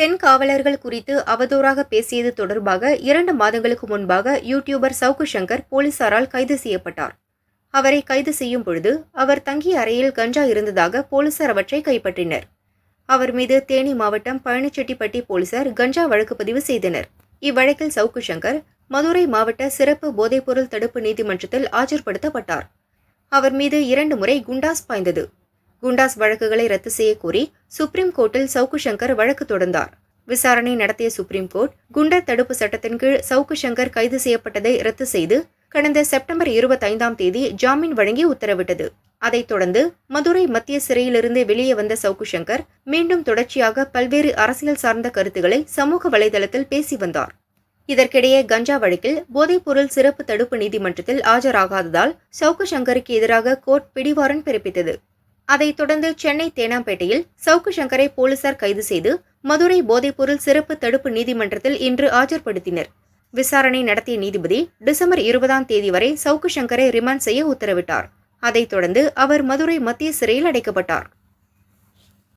பெண் காவலர்கள் குறித்து அவதூறாக பேசியது தொடர்பாக இரண்டு மாதங்களுக்கு முன்பாக யூடியூபர் சவுக்கு சங்கர் போலீசாரால் கைது செய்யப்பட்டார். அவரை கைது செய்யும் பொழுது அவர் தங்கிய அறையில் கஞ்சா இருந்ததாக போலீசார் அவற்றை கைப்பற்றினர். அவர் மீது தேனி மாவட்டம் பழனிச்செட்டிப்பட்டி போலீசார் கஞ்சா வழக்கு பதிவு செய்தனர். இவ்வழக்கில் சவுக்கு சங்கர் மதுரை மாவட்ட சிறப்பு போதைப்பொருள் தடுப்பு நீதிமன்றத்தில் ஆஜர்படுத்தப்பட்டார். அவர் மீது இரண்டு முறை குண்டாஸ் பாய்ந்தது. குண்டாஸ் வழக்குகளை ரத்து செய்யக்கோரி கோரி சுப்ரீம் கோர்ட்டில் சவுக்கு சங்கர் வழக்கு தொடர்ந்தார். விசாரணை நடத்திய சுப்ரீம் கோர்ட் குண்டர் தடுப்பு சட்டத்தின் கீழ் சவுக்கு சங்கர் கைது செய்யப்பட்டதை ரத்து செய்து கடந்த செப்டம்பர் இருபத்தைந்தாம் தேதி ஜாமீன் வழங்கி உத்தரவிட்டது. அதைத் தொடர்ந்து மதுரை மத்திய சிறையிலிருந்து வெளியே வந்த சவுக்கு சங்கர் மீண்டும் தொடர்ச்சியாக பல்வேறு அரசியல் சார்ந்த கருத்துக்களை சமூக வலைதளத்தில் பேசி வந்தார். இதற்கிடையே கஞ்சா வழக்கில் போதைப்பொருள் சிறப்பு தடுப்பு நீதிமன்றத்தில் ஆஜராகாததால் சவுக்கு சங்கருக்கு எதிராக கோர்ட் பிடிவாரன் பிறப்பித்தது. அதைத் தொடர்ந்து சென்னை தேனாம்பேட்டையில் சவுக்கு சங்கரை போலீசார் கைது செய்து மதுரை போதைப்பொருள் சிறப்பு தடுப்பு நீதிமன்றத்தில் இன்று ஆஜர்படுத்தினர். விசாரணை நடத்திய நீதிபதி டிசம்பர் இருபதாம் தேதி வரை சவுக்கு சங்கரை ரிமாண்ட் செய்ய உத்தரவிட்டார். அதைத் தொடர்ந்து அவர் மதுரை மத்திய சிறையில் அடைக்கப்பட்டார்.